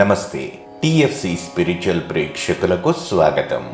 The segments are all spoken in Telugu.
నమస్తే. టిఎఫ్సి స్పిరిచువల్ ప్రేక్షకులకు స్వాగతం.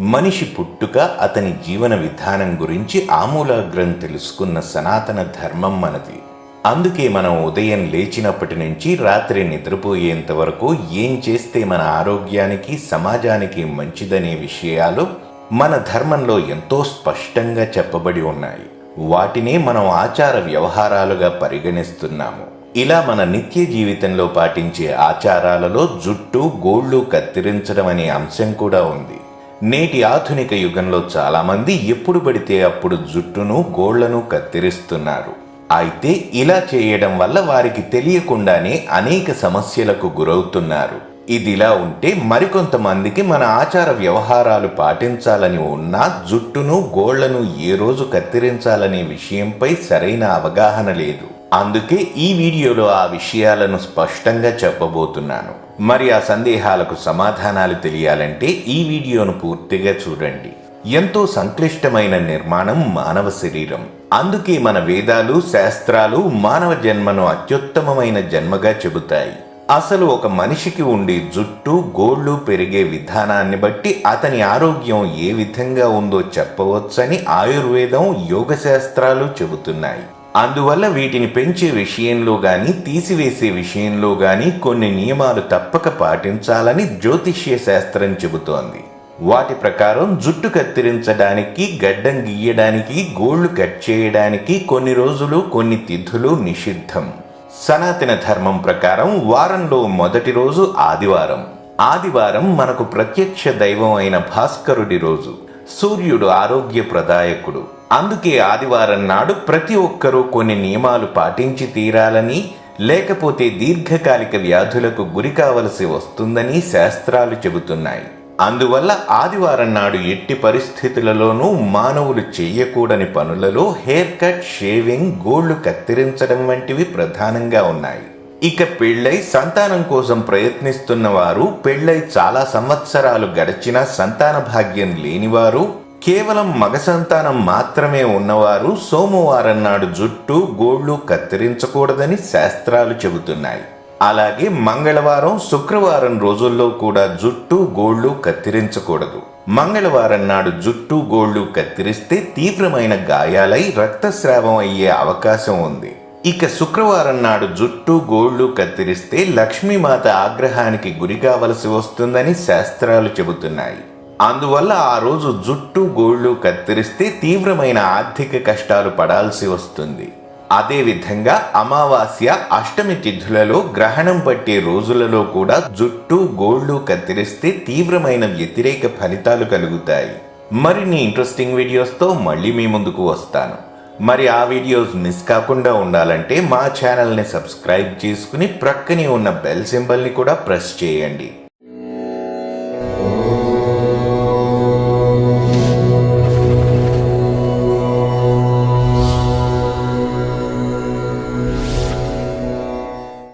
మనిషి పుట్టుక అతని జీవన విధానం గురించి ఆమూలాగ్రం తెలుసుకున్న సనాతన ధర్మం మనది. అందుకే మనం ఉదయం లేచినప్పటి నుంచి రాత్రి నిద్రపోయేంత వరకు ఏం చేస్తే మన ఆరోగ్యానికి సమాజానికి మంచిదనే విషయాలు మన ధర్మంలో ఎంతో స్పష్టంగా చెప్పబడి ఉన్నాయి. వాటినే మనం ఆచార వ్యవహారాలుగా పరిగణిస్తున్నాము. ఇలా మన నిత్య జీవితంలో పాటించే ఆచారాలలో జుట్టు గోళ్ళు కత్తిరించడం అనే అంశం కూడా ఉంది. నేటి ఆధునిక యుగంలో చాలామంది ఎప్పుడు పడితే అప్పుడు జుట్టును గోళ్ళను కత్తిరిస్తున్నారు. అయితే ఇలా చేయడం వల్ల వారికి తెలియకుండానే అనేక సమస్యలకు గురవుతున్నారు. ఇదిలా ఉంటే మరికొంతమందికి మన ఆచార వ్యవహారాలు పాటించాలని ఉన్నా జుట్టును గోళ్ళను ఏ రోజు కత్తిరించాలనే విషయంపై సరైన అవగాహన లేదు. అందుకే ఈ వీడియోలో ఆ విషయాలను స్పష్టంగా చెప్పబోతున్నాను. మరి ఆ సందేహాలకు సమాధానాలు తెలియాలంటే ఈ వీడియోను పూర్తిగా చూడండి. ఎంతో సంక్లిష్టమైన నిర్మాణం మానవ శరీరం. అందుకే మన వేదాలు శాస్త్రాలు మానవ జన్మను అత్యుత్తమమైన జన్మగా చెబుతాయి. అసలు ఒక మనిషికి ఉండే జుట్టు గోళ్ళు పెరిగే విధానాన్ని బట్టి అతని ఆరోగ్యం ఏ విధంగా ఉందో చెప్పవచ్చని ఆయుర్వేదం యోగ శాస్త్రాలు చెబుతున్నాయి. అందువల్ల వీటిని పెంచే విషయంలో కానీ తీసివేసే విషయంలో కానీ కొన్ని నియమాలు తప్పక పాటించాలని జ్యోతిష్య శాస్త్రం చెబుతోంది. వాటి ప్రకారం జుట్టు కత్తిరించడానికి గడ్డం గీయడానికి గోళ్ళు కట్ చేయడానికి కొన్ని రోజులు కొన్ని తిథులు నిషిద్ధం. సనాతన ధర్మం ప్రకారం వారంలో మొదటి రోజు ఆదివారం. ఆదివారం మనకు ప్రత్యక్ష దైవం అయిన భాస్కరుడి రోజు. సూర్యుడు ఆరోగ్య ప్రదాయకుడు అందుకే ఆదివారం నాడు ప్రతి ఒక్కరూ కొన్ని నియమాలు పాటించి తీరాలని లేకపోతే దీర్ఘకాలిక వ్యాధులకు గురి కావలసి వస్తుందని శాస్త్రాలు చెబుతున్నాయి. అందువల్ల ఆదివారం నాడు ఎట్టి పరిస్థితులలోనూ మానవులు చేయకూడని పనులలో హెయిర్ కట్ షేవింగ్ గోళ్ళు కత్తిరించడం వంటివి ప్రధానంగా ఉన్నాయి. ఇక పెళ్ళై సంతానం కోసం ప్రయత్నిస్తున్న వారు పెళ్ళై చాలా సంవత్సరాలు గడిచినా సంతాన భాగ్యం లేనివారు కేవలం మగ సంతానం మాత్రమే ఉన్నవారు సోమవారం నాడు జుట్టు గోళ్ళు కత్తిరించకూడదని శాస్త్రాలు చెబుతున్నాయి. అలాగే మంగళవారం శుక్రవారం రోజుల్లో కూడా జుట్టు గోళ్ళు కత్తిరించకూడదు. మంగళవారం నాడు జుట్టు గోళ్ళు కత్తిరిస్తే తీవ్రమైన గాయాలై రక్తస్రావం అయ్యే అవకాశం ఉంది. ఇక శుక్రవారం నాడు జుట్టు గోళ్ళు కత్తిరిస్తే లక్ష్మీమాత ఆగ్రహానికి గురి కావలసి వస్తుందని శాస్త్రాలు చెబుతున్నాయి. అందువల్ల ఆ రోజు జుట్టు గోళ్ళు కత్తిరిస్తే తీవ్రమైన ఆర్థిక కష్టాలు పడాల్సి వస్తుంది. అదేవిధంగా అమావాస్య అష్టమి తిథులలో గ్రహణం పట్టే రోజులలో కూడా జుట్టు గోళ్ళు కత్తిరిస్తే తీవ్రమైన వ్యతిరేక ఫలితాలు కలుగుతాయి. మరిన్ని ఇంట్రెస్టింగ్ వీడియోస్తో మళ్ళీ మీ ముందుకు వస్తాను. మరి ఆ వీడియోస్ మిస్ కాకుండా ఉండాలంటే మా ఛానల్ని సబ్స్క్రైబ్ చేసుకుని ప్రక్కనే ఉన్న బెల్ సింబల్ని కూడా ప్రెస్ చేయండి.